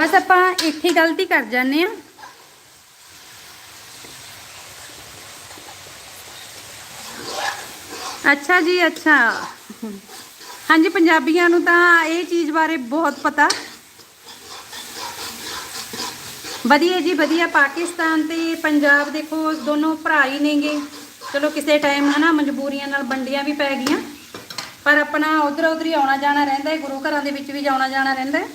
ਬਸ ਆਪਾਂ ਇੱਥੇ ਗਲਤੀ ਕਰ ਜਾਂਦੇ ਆ ਅੱਛਾ ਜੀ, ਅੱਛਾ। ਹਾਂਜੀ, ਪੰਜਾਬੀਆਂ ਨੂੰ ਤਾਂ ਇਹ ਚੀਜ਼ ਬਾਰੇ ਬਹੁਤ ਪਤਾ। ਵਧੀਆ ਜੀ, ਵਧੀਆ। ਪਾਕਿਸਤਾਨ ਤੇ ਪੰਜਾਬ ਦੇਖੋ, ਦੋਨੋਂ ਭਰਾ ਹੀ ਨੇਗੇ। ਚਲੋ, ਕਿਸੇ ਟਾਈਮ ਹਨਾ ਮਜਬੂਰੀਆਂ ਨਾਲ ਵੰਡੀਆਂ ਵੀ ਪੈ ਗਈਆਂ। ਪਰ ਆਪਣਾ ਉਧਰ ਉਧਰ ਹੀ ਆਉਣਾ ਜਾਣਾ ਰਹਿੰਦਾ ਹੈ, ਗੁਰੂ ਘਰਾਂ ਦੇ ਵਿੱਚ ਵੀ ਜਾਣਾ ਜਾਣਾ ਰਹਿੰਦਾ ਹੈ।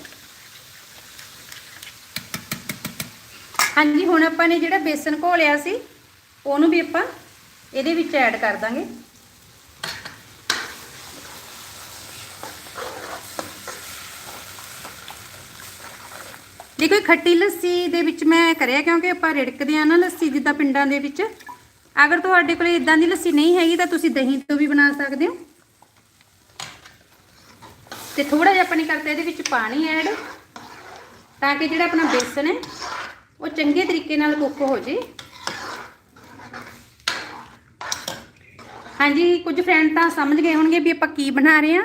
ਹਾਂਜੀ, ਹੁਣ ਆਪਾਂ ਨੇ ਜਿਹੜਾ ਬੇਸਨ ਘੋਲਿਆ ਸੀ, ਉਹਨੂੰ ਵੀ ਆਪਾਂ ਇਹਦੇ ਵਿੱਚ ਐਡ ਕਰ ਦਾਂਗੇ। ਦੇਖੋ ਖੱਟੀ ਲੱਸੀ ਦੇ ਵਿੱਚ ਮੈਂ ਕਰਿਆ, ਕਿਉਂਕਿ ਆਪਾਂ ਰਿੜਕਦੇ ਆ ਨਾ ਲੱਸੀ, ਜਿੱਦਾਂ ਪਿੰਡਾਂ ਦੇ ਵਿੱਚ। ਅਗਰ ਤੁਹਾਡੇ ਕੋਲ ਇਦਾਂ ਦੀ ਲੱਸੀ ਨਹੀਂ ਹੈਗੀ, ਤਾਂ ਤੁਸੀਂ ਦਹੀਂ ਤੋਂ ਵੀ ਬਣਾ ਸਕਦੇ ਹੋ। ਤੇ ਥੋੜਾ ਜਿਹਾ ਆਪਾਂ ਨੇ ਕਰਤਾ, ਇਹਦੇ ਵਿੱਚ ਪਾਣੀ ਐਡ ਤਾਂ ਕਿ ਜਿਹੜਾ ਆਪਣਾ ਬੇਸਨ ਹੈ ਉਹ ਚੰਗੇ ਤਰੀਕੇ ਨਾਲ ਕੁੱਕ ਹੋ ਜੇ। ਹਾਂਜੀ, ਕੁਝ ਫਰੈਂਡ ਤਾਂ ਸਮਝ ਗਏ ਹੋਣਗੇ ਵੀ ਆਪਾਂ ਕੀ ਬਣਾ ਰਹੇ ਹਾਂ।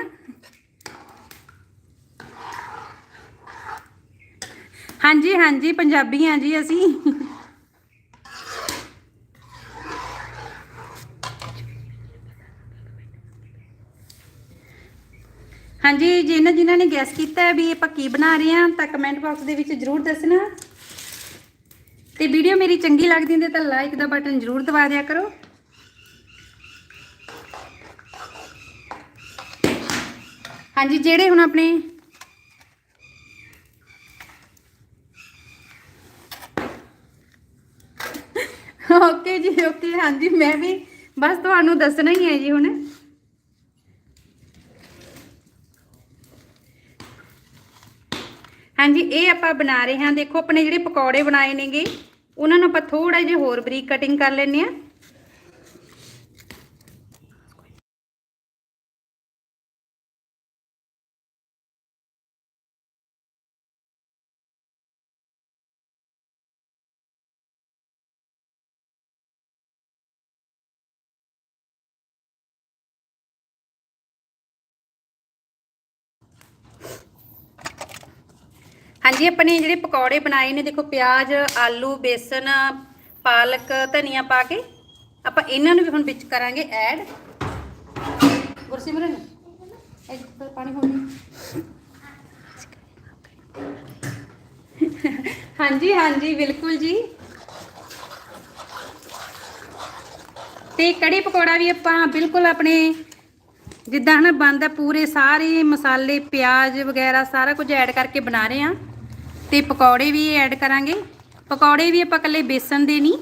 ਹਾਂਜੀ ਹਾਂਜੀ, ਪੰਜਾਬੀ ਹਾਂ ਜੀ ਅਸੀਂ। ਹਾਂਜੀ, ਜਿਨ੍ਹਾਂ ਜਿਨ੍ਹਾਂ ਨੇ ਗੈਸ ਕੀਤਾ ਵੀ ਆਪਾਂ ਕੀ ਬਣਾ ਰਹੇ ਹਾਂ ਤਾਂ ਕਮੈਂਟ ਬਾਕਸ ਦੇ ਵਿੱਚ ਜਰੂਰ ਦੱਸਣਾ। ਤੇ ਵੀਡੀਓ ਮੇਰੀ ਚੰਗੀ ਲੱਗਦੀ ਹੁੰਦੀ ਤਾਂ ਲਾਈਕ ਦਾ ਬਟਨ ਜਰੂਰ ਦਬਾ ਦਿਆ ਕਰੋ। ਹਾਂਜੀ, ਜਿਹੜੇ ਹੁਣ ਆਪਣੇ ਓਕੇ ਜੀ ਓਕੇ ਹਾਂਜੀ, ਮੈਂ ਵੀ ਬਸ ਤੁਹਾਨੂੰ ਦੱਸਣਾ ਹੀ ਹੈ ਜੀ ਹੁਣ। ਹਾਂਜੀ, ਇਹ ਆਪਾਂ ਬਣਾ ਰਹੇ ਹਾਂ। ਦੇਖੋ, ਆਪਣੇ ਜਿਹੜੇ ਪਕੌੜੇ ਬਣਾਏ ਨੇਗੇ ਉਹਨਾਂ ਨੂੰ ਆਪਾਂ ਥੋੜਾ ਜਿਹਾ ਹੋਰ ਬਰੀਕ ਕਟਿੰਗ ਕਰ ਲੈਣੇ ਆ ਹਾਂਜੀ, ਆਪਣੇ ਜਿਹੜੇ ਪਕੌੜੇ ਬਣਾਏ ਨੇ, ਦੇਖੋ ਪਿਆਜ਼, ਆਲੂ, ਬੇਸਨ, ਪਾਲਕ, ਧਨੀਆ ਪਾ ਕੇ ਆਪਾਂ ਇਹਨਾਂ ਨੂੰ ਵੀ ਹੁਣ ਵਿੱਚ ਕਰਾਂਗੇ ਐਡ। ਗੁਰਸਿਮਰਨ, ਇੱਕ ਪਾਣੀ ਹੋਣੀ ਹਾਂਜੀ ਹਾਂਜੀ, ਬਿਲਕੁਲ ਜੀ। ਤੇ ਕੜੀ ਪਕੌੜਾ ਵੀ ਆਪਾਂ ਬਿਲਕੁਲ ਆਪਣੇ ਜਿੱਦਾਂ ਹਨਾ ਬੰਦਾ ਪੂਰੇ ਸਾਰੇ ਮਸਾਲੇ, ਪਿਆਜ਼ ਵਗੈਰਾ ਸਾਰਾ ਕੁਝ ਐਡ ਕਰਕੇ ਬਣਾ ਰਹੇ ਆ ਤੇ ਪਕੌੜੇ ਵੀ ਐਡ ਕਰਾਂਗੇ। ਪਕੌੜੇ ਵੀ ਆਪਾਂ ਇਕੱਲੇ ਬੇਸਨ ਦੇ ਨਹੀਂ।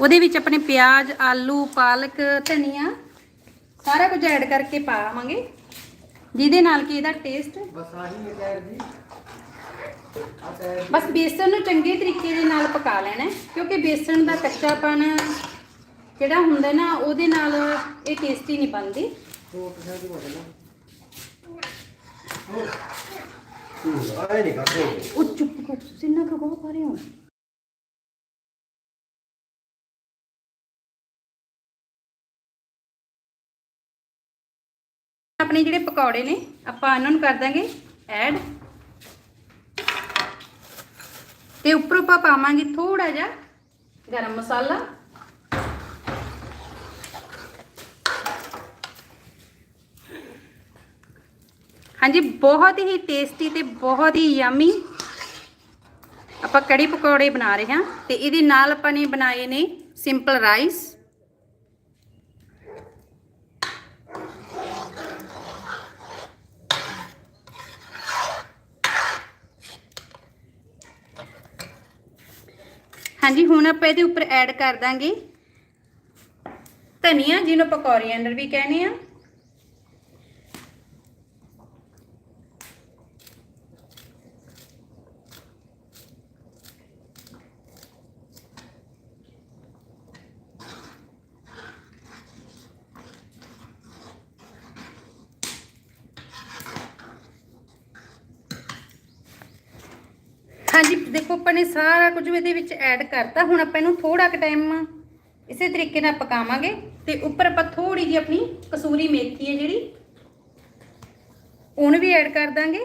ਉਹਦੇ ਵਿੱਚ ਆਪਣੇ ਪਿਆਜ਼ ਆਲੂ ਪਾਲਕ ਧਨੀਆ ਸਾਰਾ ਕੁਝ ਐਡ ਕਰਕੇ ਪਾਵਾਂਗੇ ਜਿਹਦੇ ਨਾਲ ਕਿ ਇਹਦਾ ਟੇਸਟ ਬਸ ਆਹੀ ਹੈ ਟਾਇਰ ਜੀ। ਆ ਟਾਇਰ ਬਸ ਬੇਸਨ ਨੂੰ ਚੰਗੇ ਤਰੀਕੇ ਦੇ ਨਾਲ ਪਕਾ ਲੈਣਾ ਕਿਉਂਕਿ ਬੇਸਨ ਦਾ ਕੱਚਾਪਨ ਜਿਹੜਾ ਹੁੰਦਾ ਨਾ ਉਹਦੇ ਨਾਲ ਇਹ ਟੇਸਟੀ ਨਹੀਂ ਬਣਦੀ। ਆਏ ਨਹੀਂ ਕਰਦੇ ਉਹ ਚੁੱਪ ਕਰ ਤੁਸੀਂ ਨਾ ਕਹੋ ਪਾ ਹੋ ਆਪਣੇ ਜਿਹੜੇ ਪਕੌੜੇ ਨੇ, ਆਪਾਂ ਇਹਨਾਂ ਨੂੰ ਕਰ ਦਾਂਗੇ ਐਡ ਤੇ ਉੱਪਰੋਂ ਆਪਾਂ ਪਾਵਾਂਗੇ ਥੋੜਾ ਜਿਹਾ ਗਰਮ ਮਸਾਲਾ। ਹਾਂਜੀ, ਬਹੁਤ ਹੀ ਟੇਸਟੀ ਤੇ ਬਹੁਤ ਹੀ ਯਮੀ ਆਪਾਂ ਕੜੀ ਪਕੌੜੇ ਬਣਾ ਰਹੇ ਹਾਂ ਤੇ ਇਹਦੇ ਨਾਲ ਆਪਾਂ ਨੇ ਬਣਾਏ ਨੇ ਸਿੰਪਲ ਰਾਈਸ ਹਾਂਜੀ, ਹੁਣ ਆਪਾਂ ਇਹਦੇ ਉੱਪਰ ਐਡ ਕਰ ਦਾਂਗੇ ਧਨੀਆ, ਜਿਹਨੂੰ ਆਪਾਂ ਕੋਰੀਐਂਡਰ ਵੀ ਕਹਿੰਦੇ ਆ ਹਾਂਜੀ, ਦੇਖੋ ਆਪਾਂ ਨੇ ਸਾਰਾ ਕੁਝ ਇਹਦੇ ਵਿੱਚ ਐਡ ਕਰਤਾ। ਹੁਣ ਆਪਾਂ ਇਹਨੂੰ ਥੋੜਾ ਕੁ ਟਾਈਮ ਇਸੇ ਤਰੀਕੇ ਨਾਲ ਪਕਾਵਾਂਗੇ ਤੇ ਉੱਪਰ ਆਪਾਂ ਥੋੜੀ ਜਿਹੀ ਆਪਣੀ ਕਸੂਰੀ ਮੇਥੀ ਹੈ ਜਿਹੜੀ, ਉਹਨੂੰ ਵੀ ਐਡ ਕਰ ਦਾਂਗੇ।